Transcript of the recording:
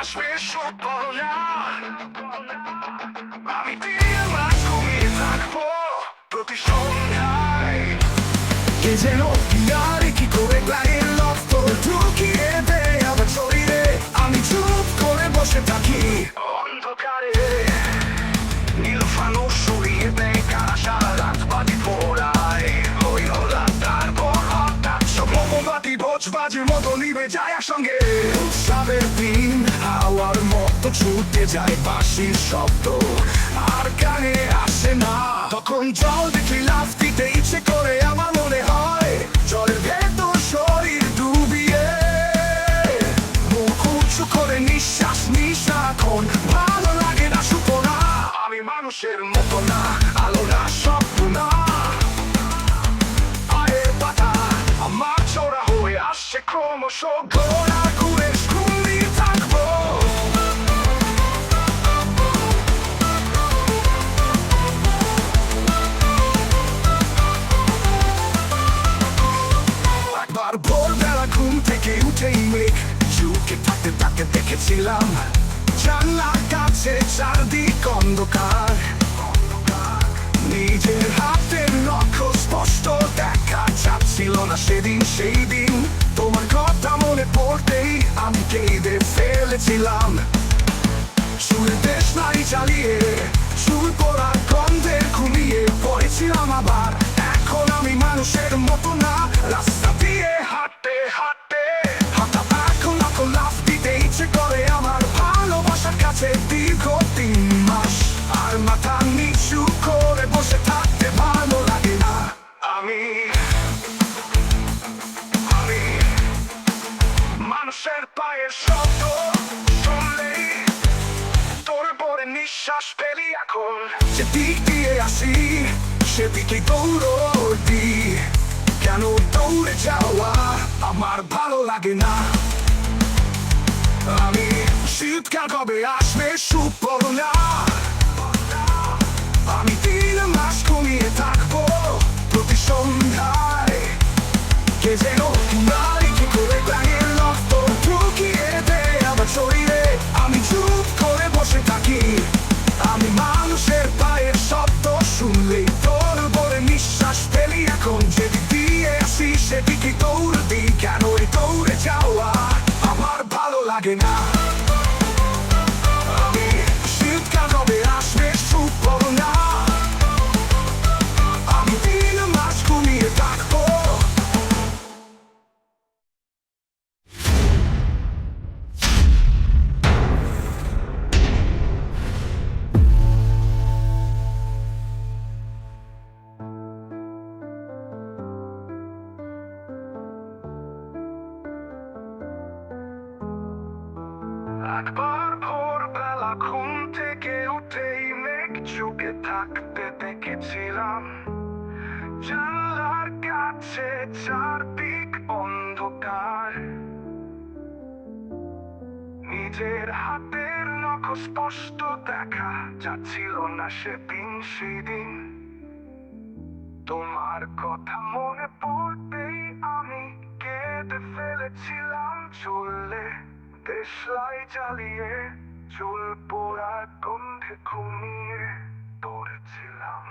আসবে সফল না। আমি দিয়ে মাছ ঘুমিয়ে থাকব প্রতি সন্ধ্যায়। কে যেন কিনারে কি করে গায়ের রক্ত ঢুকিয়ে দেয় আমার শরীরে? আমি চুপ করে বসে থাকি। অন্ধকারে নীল ফানুস সরিয়ে দেয় কারা সারা রাত বাতি পোড়ায় ওই ওরা তারপর হঠাৎ ছুটে যায় বাঁশির শব্দ। আর কানে আসে না। তখন জল দেখি লাফ দিতে ইচ্ছে করে, আমার মনে হয় জলের ভেতর শরীর ডুবিয়ে। মুখ উঁচু করে নিঃশ্বাস ভালো লাগে না আমি মানুষের মতো না, আলো না, স্বপ্ন না। আমার চোরা হয়ে আসছে ক্রমশ দেখেছিলাম। জানলার কাছে চারদিক অন্ধকার। নিজের হাতের নখ স্পষ্ট দেখা যাচ্ছিল না সেদিন, সেই দিন। তোমার কথা মনে পড়তেই আমি কেঁদে ফেলেছিলাম। চুল দেশ নাই চালিয়ে চুল পড়া গন্ধের ঘুমিয়ে পায়ের শব্দ, শুনলেই তোর পরে নিঃশ্বাস পেলি এখন। যে দিক দিয়ে আসি সেদিকে দৌড়ি কেন দৌড়ে যাওয়া আমার ভালো লাগে না? আমি শীতকাল কবে আসবে সুপর না আমি তিন মাস ঘুমিয়ে থাকব প্রতি সন্ধ্যায়। কে যেন ভালো একবার ভোরবেলা ঘুম থেকে উঠেই মেঘ চুকে থাকতে দেখেছিলাম জানলার কাছে চারদিক অন্ধকার নিজের হাতের নখ স্পষ্ট দেখা যাচ্ছিল না সেদিন সেদিন তোমার কথা মনে পড়তেই আমি কেঁদে ফেলেছিলাম চললে দেশলাই জ্বালিয়ে চুল পোড়া গন্ধে ঘুমিয়ে পড়েছিলাম।